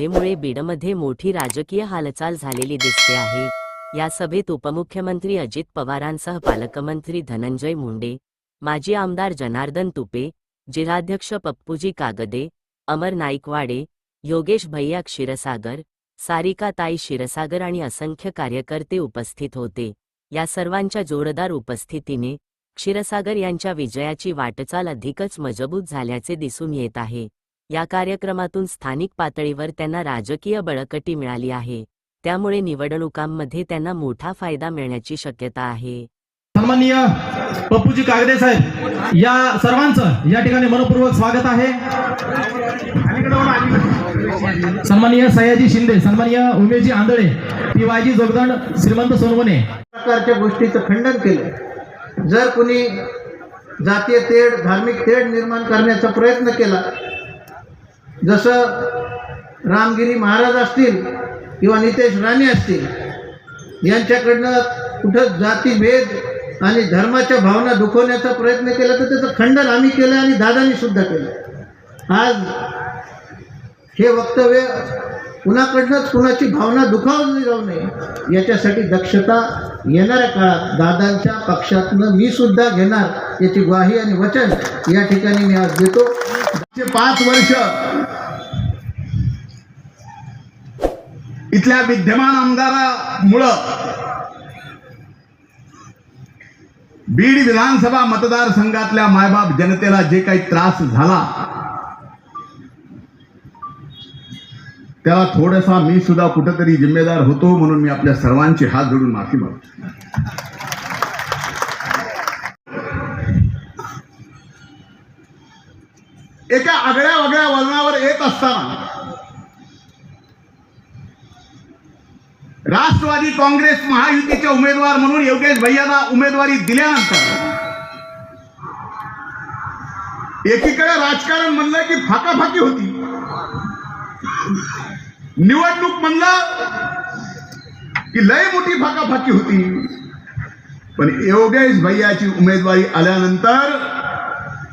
सभेमुळे बीडमध्ये मोठी राजकीय हालचाल झालेली दिसते आहे. या सभेत उपमुख्यमंत्री अजित पवारांसह पालकमंत्री धनंजय मुंडे माजी आमदार जनार्दन तुपे जिल्हाध्यक्ष पप्पूजी कागदे अमर नाईकवाडे योगेश भैया क्षीरसागर सारिकाताई क्षीरसागर आणि असंख्य कार्यकर्ते उपस्थित होते. या सर्वांच्या जोरदार उपस्थितीने क्षीरसागर यांच्या विजयाची वाटचाल अधिकच मजबूत झाल्याचे दिसून येत आहे. या कार्यक्रमातून स्थानिक पातळीवर त्यांना राजकीय बळकटी मिळाली आहे. त्यामुळे निवडणुकांमध्ये त्यांना मोठा फायदा मिळण्याची शक्यता आहे. सन्माननीय पप्पूजी कागदे साहेब या सर्वांचं या ठिकाणी मनपूर्वक स्वागत आहे. सन्माननीय सयाजी शिंदे सन्माननीय उमेशजी आंधळे पी वायजी जोगदंड श्रीमंत सोनवणे. प्रकारच्या गोष्टीचं खंडन केलं. जर कुणी जातीय तेढ धार्मिक तेढ निर्माण करण्याचा प्रयत्न केला जसं रामगिरी महाराज असतील किंवा नितेश राणे असतील यांच्याकडनं कुठं जातीभेद आणि धर्माच्या भावना दुखवण्याचा प्रयत्न केला तर त्याचं खंडन आम्ही केलं आणि दादानी सुद्धा केलं. आज हे वक्तव्य कुणाकडनंच कुणाची भावना दुखावली जाऊ नये याच्यासाठी दक्षता येणाऱ्या काळात दादांच्या पक्षातनं मी सुद्धा घेणार याची ग्वाही आणि वचन या ठिकाणी मी आज देतो. पाच वर्ष इथल्या विद्यमान आमदारामुळं बीड विधानसभा मतदारसंघातल्या मायबाप जनतेला जे काही त्रास झाला त्याला थोडासा मी सुद्धा कुठंतरी जिम्मेदार होतो म्हणून मी आपल्या सर्वांचे हात जोडून माफी मागतो. एका आगळ्या वगळ्या वळणावर येत असताना राष्ट्रवादी काँग्रेस महायुतीचे उमेदवार म्हणून योगेश भैयाला उमेदवारी दिल्यानंतर एकीकडे राजकारण म्हणलं की फाकाफाकी होती. निवडणूक म्हणलं की लय मोठी फाकाफाकी होती. पण योगेश भैयाची उमेदवारी आल्यानंतर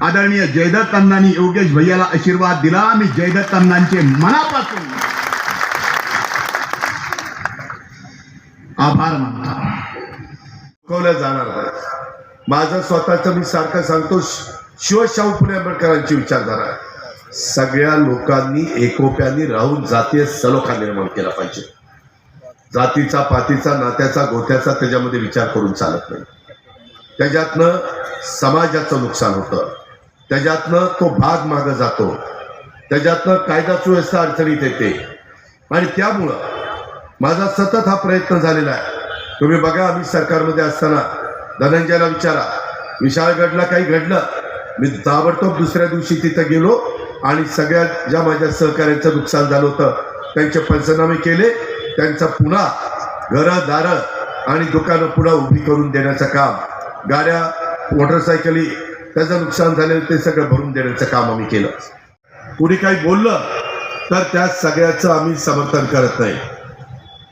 आदरणीय जयदत्तांनी योगेश भैयाला आशीर्वाद दिला. मी जयदत्त मनापासून आभार मानतो. जाणार माझं स्वतःच मी सारखं सांगतो शिवशाहू पुणे आंबेडकरांची विचारधारा सगळ्या लोकांनी एकोप्याने राहून जातीय सलोखा निर्माण केला पाहिजे. जातीचा पातीचा नात्याचा गोत्याचा त्याच्यामध्ये विचार करून चालत नाही. त्याच्यातनं समाजाचं नुकसान होतं. त्याच्यातनं तो भाग मागं जातो. त्याच्यातनं कायदा सुव्यवस्था अडचणीत येते. आणि त्यामुळं माझा सतत हा प्रयत्न झालेला आहे. तुम्ही बघा आम्ही सरकारमध्ये असताना धनंजयला विचारा विशाळगडला काही घडलं? मी ताबडतोब दुसऱ्या दिवशी तिथं गेलो आणि सगळ्या ज्या माझ्या सहकार्यांचं नुकसान झालं होतं त्यांचे पंचनामे केले. त्यांचा पुन्हा घरं दारं आणि दुकानं पुन्हा उभी करून देण्याचं काम. गाड्या मोटरसायकली त्याचं नुकसान झालेलं ते सगळं भरून देण्याचं काम आम्ही केलं. कुणी काही बोललं तर त्या सगळ्याचं आम्ही समर्थन करत नाही.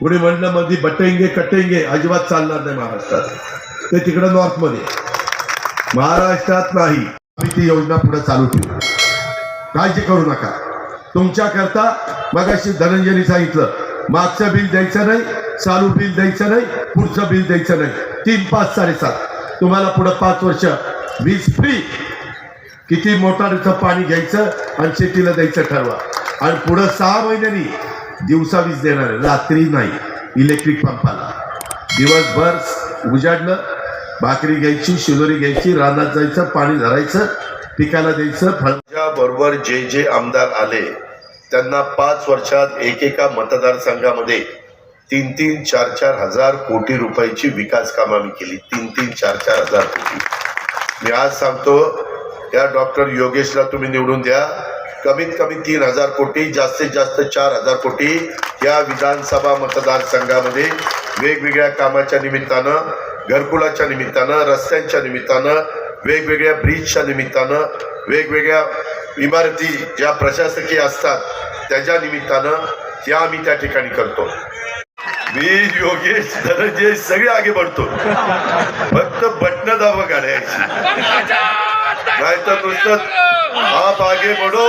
कुणी म्हणलं मध्ये बटेंगे कटेंगे अजिबात चालणार नाही महाराष्ट्रात. ते तिकडं नॉर्थमध्ये महाराष्ट्रात नाही. आम्ही ती योजना पुढे चालू ठेवू. काळजी करू नका. तुमच्याकरता मगाशी धनंजयनी सांगितलं मागचं बिल द्यायचं नाही चालू बिल द्यायचं नाही पुढचं बिल द्यायचं नाही. तीन पाच साडेसात. तुम्हाला पुढं पाच वर्ष वीज फ्री किती मोटारीचं पाणी घ्यायचं आणि शेतीला द्यायचं ठरवा. आणि पुढं सहा महिन्यांनी दिवसा वीज देणार आहे. रात्री नाही. इलेक्ट्रिक पंपाला दिवसभर उजाडलं. भाकरी घ्यायची शिजोरी घ्यायची रानात जायचं पाणी धरायचं पिकाला द्यायचं फळच्या बरोबर जे जे आमदार आले त्यांना पाच वर्षात एकेका मतदारसंघामध्ये तीन तीन चार चार हजार कोटी रुपयाची विकास कामं आम्ही केली. तीन तीन चार चार हजार कोटी. मी आज सांगतो या डॉक्टर योगेशला तुम्ही निवडून द्या. कमीत कमी तीन हजार कोटी जास्तीत जास्त चार हजार कोटी या विधानसभा मतदारसंघामध्ये वेगवेगळ्या कामाच्या निमित्तानं घरकुलाच्या निमित्तानं रस्त्यांच्या निमित्तानं वेगवेगळ्या ब्रिजच्या निमित्तानं वेगवेगळ्या इमारती ज्या प्रशासकीय असतात त्याच्या निमित्तानं या आम्ही त्या ठिकाणी करतो. मी योगेश धनंजय सगळे आगे बढतो. फक्त बटन दाबा काढायची. नाही तर नुसतं आप आगे बढो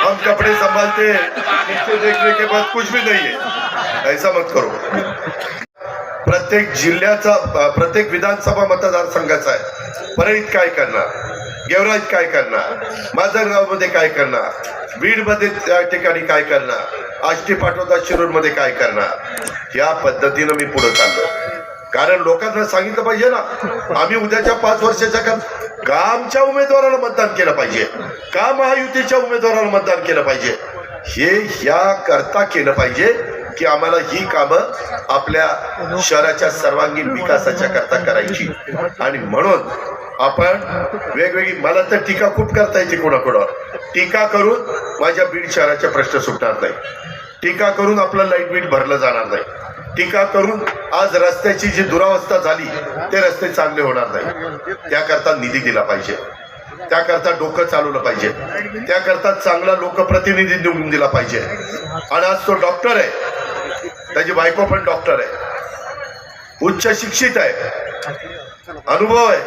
हम कपड़े संभालते. नीचे देखने के बाद कुछ भी नहीं है. ऐसा मत करो. प्रत्येक जिल्ह्याचा प्रत्येक विधानसभा मतदारसंघाचा आहे. परळीत काय करणार? गेवराज काय करणार? माजलगावमध्ये काय करणार? बीडमध्ये त्या ठिकाणी काय करणार? आष्टी पाठवता शिरूरमध्ये काय करणार? या पद्धतीनं मी पुढे चाललो कारण लोकांना सांगितलं पाहिजे ना आम्ही उद्याच्या पाच वर्षाच्या का का आमच्या उमेदवाराला मतदान केलं पाहिजे. का महायुतीच्या उमेदवाराला मतदान केलं पाहिजे? हे ह्या करता केलं पाहिजे की आम्हाला ही कामं आपल्या शहराच्या सर्वांगीण विकासाच्या करता करायची. आणि म्हणून आपण वेगवेगळी मला तर टीका खूप करता येते कोणाकोणावर. टीका करून माझ्या बीड शहराचे प्रश्न सुटणार नाही. टीका करून आपलं लाइट बिल भरलं जाणार नाही. टीका करून आज रस्त्याची जी दुरावस्था झाली ते रस्ते चांगले होणार नाही. त्याकरता निधी दिला पाहिजे. त्याकरता डोकं चालवलं पाहिजे. त्याकरता चांगला लोकप्रतिनिधी निवडून दिला पाहिजे. आणि आज तो डॉक्टर आहे. त्याची बायको पण डॉक्टर आहे. उच्च शिक्षित आहे. अनुभव आहे.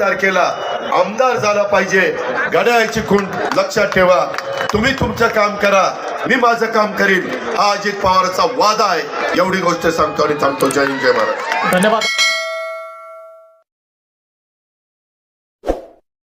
तारखेला आमदार झाला पाहिजे. घड्याळची खूण लक्षात ठेवा. तुम्ही तुमचं काम करा. मी माझं काम करीन. हा अजित पवारचा वादा आहे. एवढी गोष्ट सांगतो आणि थांबतो. जय हिंद जय महाराज धन्यवाद.